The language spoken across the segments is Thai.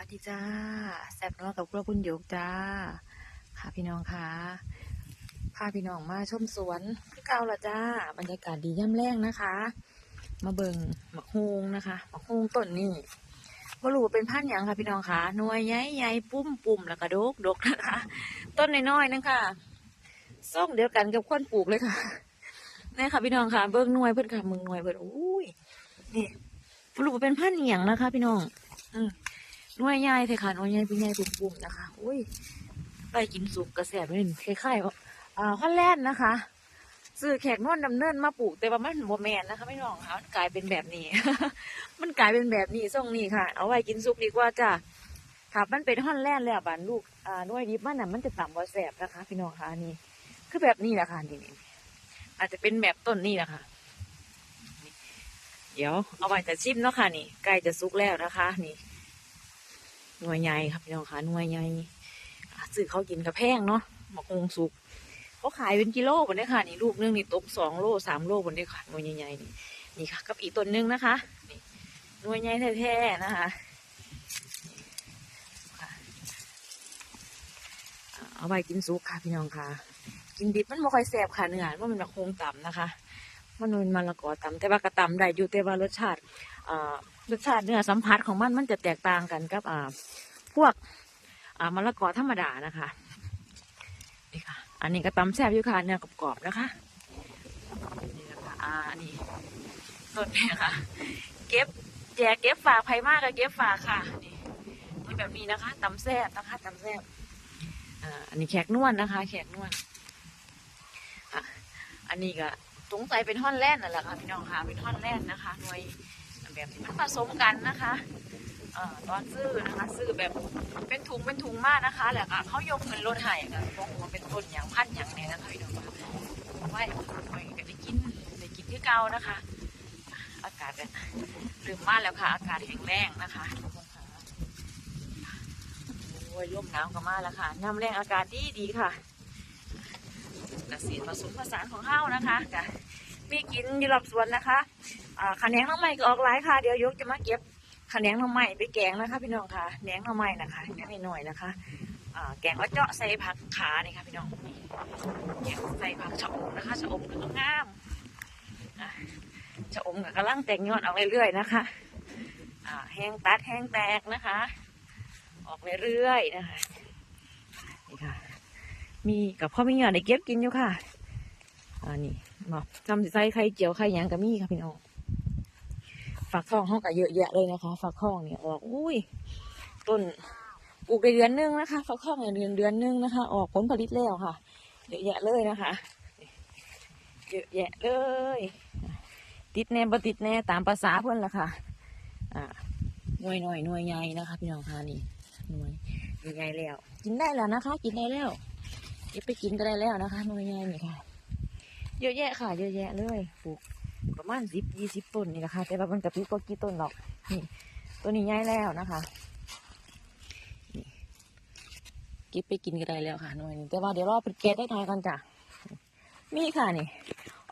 วัสดีจ้า แซบนัวกับครัวคุณโยกจ้า ค่ะพี่น้องค่ะพาพี่น้องมาชมสวนคือเก่าละจ้า บรรยากาศดีย่ำแรงนะคะ มาเบิงหมักฮวงนะคะหมักฮวงต้นนี่บรูว่าเป็นพันธุ์หยังค่ะพี่น้องค่ะหน่วยใหญ่ใหญ่ปุ้มปุ่มแล้วก็ดกดกนะคะ ต้นน้อยๆนั่นค่ะส้มเดียวกันกับคนปลูกเลยค่ะนี่ค่ะพี่น้องค่ะ เบิ้งหน่วยเพิ่นค่ะมึงหน่วยเพิ่นอุ้ยนี่บรูว่าเป็นพันธุ์อหย่างนะคะ พี่น้อง อืม หน่วยใหญ่เถอะค่ะหน่วยใหญ่เป็นใหญ่ปุ่มๆนะคะอุ้ยไปกินสุกกระแสไม่คล้ายๆว่าอ่าฮอลแลนด์นะคะซื้อแขกนวลดำเนินมาปลูกแต่ว่ามันโมแมนนะคะไม่น้องค่ะมันกลายเป็นแบบนี้ มันกลายเป็นแบบนี้ทรงนี้ค่ะ เอาไว้กินสุกดีกว่าจ้ะค่ะมันเป็นฮอลแลนด์แล้วบานลูกอ่าหน่วยดิบมันน่ะมันจะต่ำกว่าแสบนะคะ พี่น้องค่ะนนี้คือแบบนี้แหละค่ะนี่อาจจะเป็นแบบต้นนี้แหละค่ะเดี๋ยวเอาไว้จะชิมเนาะค่ะนี่ใกล้จะสุกแล้วนะคะ นี่ หน่วยใหญ่ครับพี่น้องค่ะหน่วยใหญ่อะซื้อเขากินกระแพงเนาะหมกฮงสุกเขาขายเป็นกิโลบนนี้ค่ะนี่ลูกนึงนี่ตกสองโลสามโลบนนี้ค่ะหน่วยใหญ่ๆนี่นี่ค่ะกับอีกต้นนึงนะคะนี่หน่วยใหญ่แท้ๆนะคะเอาไปกินสุกค่ะพี่น้องค่ะ กินดิบมันไม่ค่อยแสบค่ะเนื้อมันเป็นแบบคงต่ำนะคะ มันเป็นมะละกอตำแต่ว่ากระตำได้อยู่แต่ว่ารสชาติรสชาติเนื้อสัมผัสของมันมันจะแตกต่างกันกับพวกมะละกอธรรมดานะคะนี่ค่ะ อันนี้ก็ตำแซ่บอยู่ค่ะเนื้อกรอบๆนะคะนี่นะคะอันนี้ต้นแม่ค่ะ เก็บแจกเก็บฝากไผ่มากกับเก็บฝากค่ะนี่นี่แบบนี้นะคะตำแซ่บนะคะตำแซ่บอันนี้แขกนวลนะคะ แขกนวลอะอันนี้ก็ สงสัยเป็นท่อนแรกนั่นแหละค่ะพี่น้องค่ะเป็นท่อนแรกนะคะหน่วยแบบที่มันผสมกันนะคะเอ่อตอนซื้อนะคะซื้อแบบเป็นถุงเป็นถุงมากนะคะแล้วก็เขายกเงินรถให้ค่ะบอกว่าเป็นต้นอย่างพันอย่างเนี่ยนะคะพี่น้องค่ะไว้ไว้ก็ได้กินได้กินที่เก่านะคะ อากาศเนี่ยลืมมากแล้วค่ะ อากาศแห้งแรงนะคะโอ้ยลมหนาวก็มาแล้วค่ะน้ำแรงอากาศดีดีค่ะ เกษตรผสมผสานของเฮ้านะคะกะมีกินอยู่รอบสวนนะคะอ่าคะแนนน้องใหม่ก็ออกหลายค่ะ เดี๋ยวยกจะมาเก็บขะแหนงน่อไม้ไปแกงนะคะ พี่น้องค่ะแหนงน่อไม้นะคะแหนงหน่อยๆนะคะแกงว่าเจาะใส่ผักขานี่ค่ะพี่น้องแกงใส่ผักชะอมนะคะชะอมก็งามอะชะอมกับกระลังแตกยอดออกเรื่อยๆนะคะแห้งตัดแห้งแตกนะคะ ออกเรื่อยๆนะคะนี่ค่ะ มีกับพ่อมีหยอดในเก็บกินอยู่ค่ะอ่านี่บอกทำใส่ไข่เจียวไข่ยังกับมีค่ะพี่น้องฝักทองห้องก็เยอะแยะเลยนะคะฝักทองเนี่ยออกอุ้ยต้นปลูกได้เดือนนึงนะคะฝักทองเนี่ยเดือนเดือนนึงนะคะ ออกผลผลิตแล้วค่ะเยอะแยะเลยนะคะเยอะแยะเลย ติดแน่บ่ติดแน่ตามภาษาเพื่อนละค่ะ อ่าหน่วยหน่อยหน่วยใหญ่นะคะ พี่น้องค่ะนี่หน่วยใหญ่แล้ว กินได้แล้วนะคะ กินได้แล้ว ก็บไปกินก็ได้แล้วนะคะหน่วยใหญ่นี่ค่ะ เยอะแยะค่ะ เยอะแยะเลยปลูกประมาณสิบยี่สิบต้นนี่นะคะแต่ว่ามันกระพริบก็กี่ต้นหรอกนี่ตัวนี้ใหญ่แล้วนะคะเก็บไปกินก็ได้แล้วค่ะหน่วยนึงแต่ว่าเดี๋ยวรอเป็นแกะได้ทายก่อนจ้ะมีค่ะนี่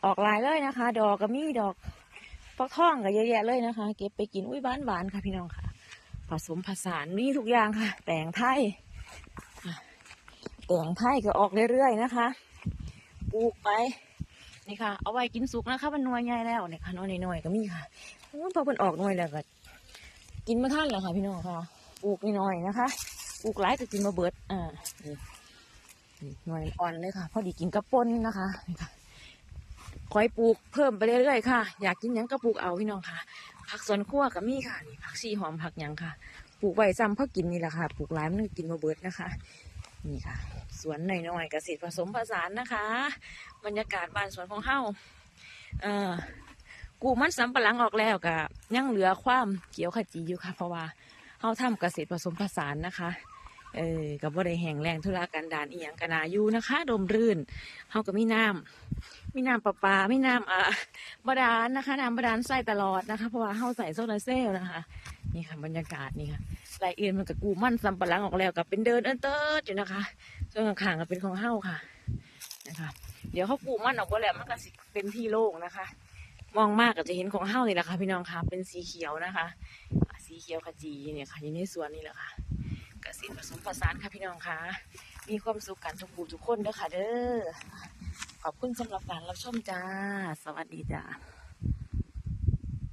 ออกลายเลยนะคะ ดอกก็มีดอกฟักทองก็เยอะแยะเลยนะคะ เก็บไปกินอุ้ยบ้านหวานๆค่ะพี่น้องค่ะ ผสมผสานมีทุกอย่างค่ะ แตงไทย แต่งไทยก็ออกเรื่อยๆนะคะ ปลูกไป นี่ค่ะ เอาไว้กินสุกนะคะมันนวยใหญ่แล้วเนี่ยค่ะหนวยน้อยๆก็มีค่ะพอมันออกหนวยแล้วก็ กินมาท่านแล้วค่ะ พี่น้องค่ะ ปลูกน้อยๆนะคะปลูกหลายก็กินมาเบิด อ่านี่นี่หน่วยอ่อนเลยค่ะ พอดีกินกระป่นนะคะนี่ค่ะคอยปลูกเพิ่มไปเรื่อยๆค่ะ อยากกินยังก็ปลูกเอาพี่น้องค่ะ ผักสวนครัวก็มีค่ะนี่ผักชีหอมผักหยังค่ะ ปลูกไว้ซ้ำเพื่อกินนี่แหละค่ะ ปลูกหลายมันก็กินมาเบิดนะคะ นี่ค่ะ สวนหน่อยๆเกษตรผสมผสานนะคะ บรรยากาศบ้านสวนของเฮาเอ่อกูมันสำปะหลังออกแล้วกะยังเหลือความเกี่ยวขจีอยู่ค่ะ เพราะว่าเฮาทำเกษตรผสมผสานนะคะเออกับว่าได้แห่งแรงธุระกันดารอีหยังกันนายูนะคะ ดมรื่นเฮาก็มีน้ำมีน้ำประปามีน้ำอ่าบาดาลนะคะน้ำบาดาลใส่ตลอดนะคะ เพราะว่าเฮาใส่โซลาเซลล์นะคะ นี่ค่ะบรรยากาศนี่ค่ะรายเอื่นมันกับกูมั่นสำปะหลังออกแล้วกับเป็นเดินเอินเติร์ดอยู่นะคะส่วนข้างๆก็เป็นของเฮาค่ะนะคะเดี๋ยวเขาปลูมั่นออกมาแล้วมันก็สิเป็นที่โล่งนะคะ มองมากก็จะเห็นของเฮ้านี่แหละค่ะพี่น้องค่ะเป็นสีเขียวนะคะ สีเขียวขจีเนี่ยค่ะอยู่ในสวนนี่แหละค่ะเกษตรผสมผสานค่ะพี่น้องค่ะ มีความสุขกันทุกผู้ทุกคนเด้อค่ะเด้อขอบคุณสำหรับการรับชมจ้า สวัสดีจ้า